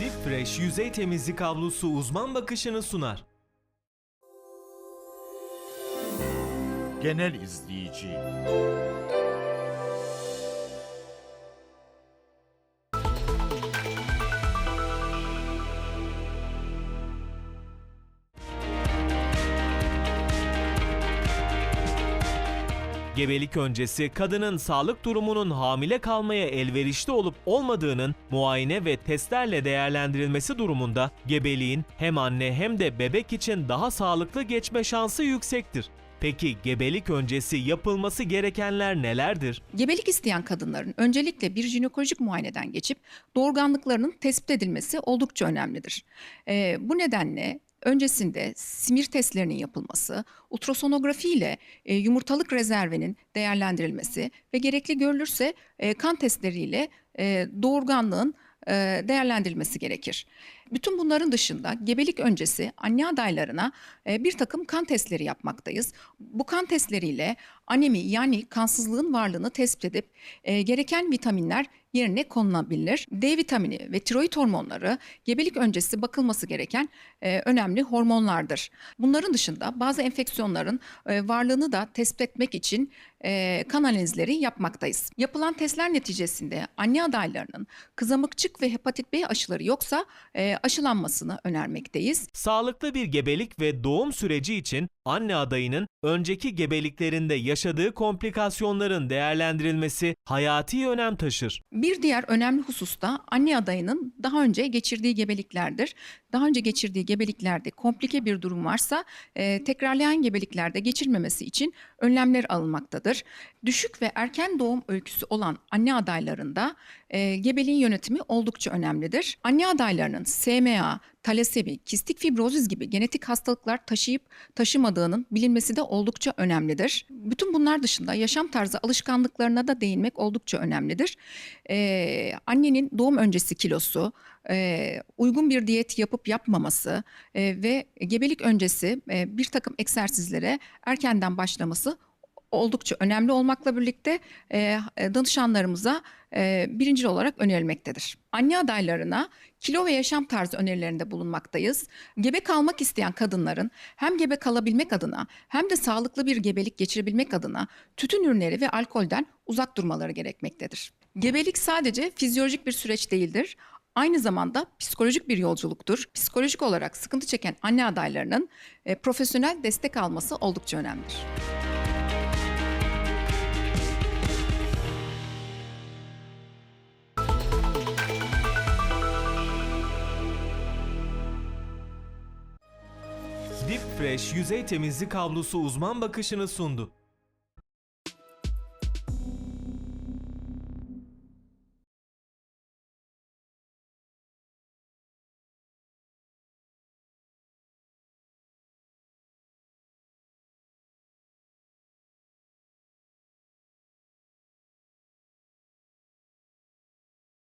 Deep Fresh yüzey temizlik havlusu uzman bakışını sunar. Genel izleyici. Gebelik öncesi kadının sağlık durumunun hamile kalmaya elverişli olup olmadığının muayene ve testlerle değerlendirilmesi durumunda gebeliğin hem anne hem de bebek için daha sağlıklı geçme şansı yüksektir. Peki gebelik öncesi yapılması gerekenler nelerdir? Gebelik isteyen kadınların öncelikle bir jinekolojik muayeneden geçip doğurganlıklarının tespit edilmesi oldukça önemlidir. Ee, bu nedenle öncesinde simir testlerinin yapılması, ultrasonografi ile e, yumurtalık rezervinin değerlendirilmesi ve gerekli görülürse e, kan testleriyle e, doğurganlığın e, değerlendirilmesi gerekir. Bütün bunların dışında gebelik öncesi anne adaylarına e, bir takım kan testleri yapmaktayız. Bu kan testleriyle anemi yani kansızlığın varlığını tespit edip e, gereken vitaminler yerine konulabilir. D vitamini ve tiroid hormonları gebelik öncesi bakılması gereken e, önemli hormonlardır. Bunların dışında bazı enfeksiyonların varlığını da tespit etmek için e, kan analizleri yapmaktayız. Yapılan testler neticesinde anne adaylarının kızamıkçık ve hepatit B aşıları yoksa aşılanmasını önermekteyiz. Sağlıklı bir gebelik ve doğum süreci için anne adayının önceki gebeliklerinde yaşadığı komplikasyonların değerlendirilmesi hayati önem taşır. Bir diğer önemli husus da anne adayının daha önce geçirdiği gebeliklerdir. Daha önce geçirdiği gebeliklerde komplike bir durum varsa e, tekrarlayan gebeliklerde geçirmemesi için önlemler alınmaktadır. Düşük ve erken doğum öyküsü olan anne adaylarında e, gebeliğin yönetimi oldukça önemlidir. Anne adaylarının SMA, talasemi, kistik fibrozis gibi genetik hastalıklar taşıyıp taşımadığının bilinmesi de oldukça önemlidir. Bütün bunlar dışında yaşam tarzı alışkanlıklarına da değinmek oldukça önemlidir. Ee, annenin doğum öncesi kilosu, e, uygun bir diyet yapıp yapmaması e, ve gebelik öncesi e, bir takım egzersizlere erkenden başlaması oldukça önemli olmakla birlikte e, danışanlarımıza e, birincil olarak önerilmektedir. Anne adaylarına kilo ve yaşam tarzı önerilerinde bulunmaktayız. Gebe kalmak isteyen kadınların hem gebe kalabilmek adına hem de sağlıklı bir gebelik geçirebilmek adına tütün ürünleri ve alkolden uzak durmaları gerekmektedir. Gebelik sadece fizyolojik bir süreç değildir. Aynı zamanda psikolojik bir yolculuktur. Psikolojik olarak sıkıntı çeken anne adaylarının e, profesyonel destek alması oldukça önemlidir. Deep Fresh yüzey temizlik havlusu uzman bakışını sundu.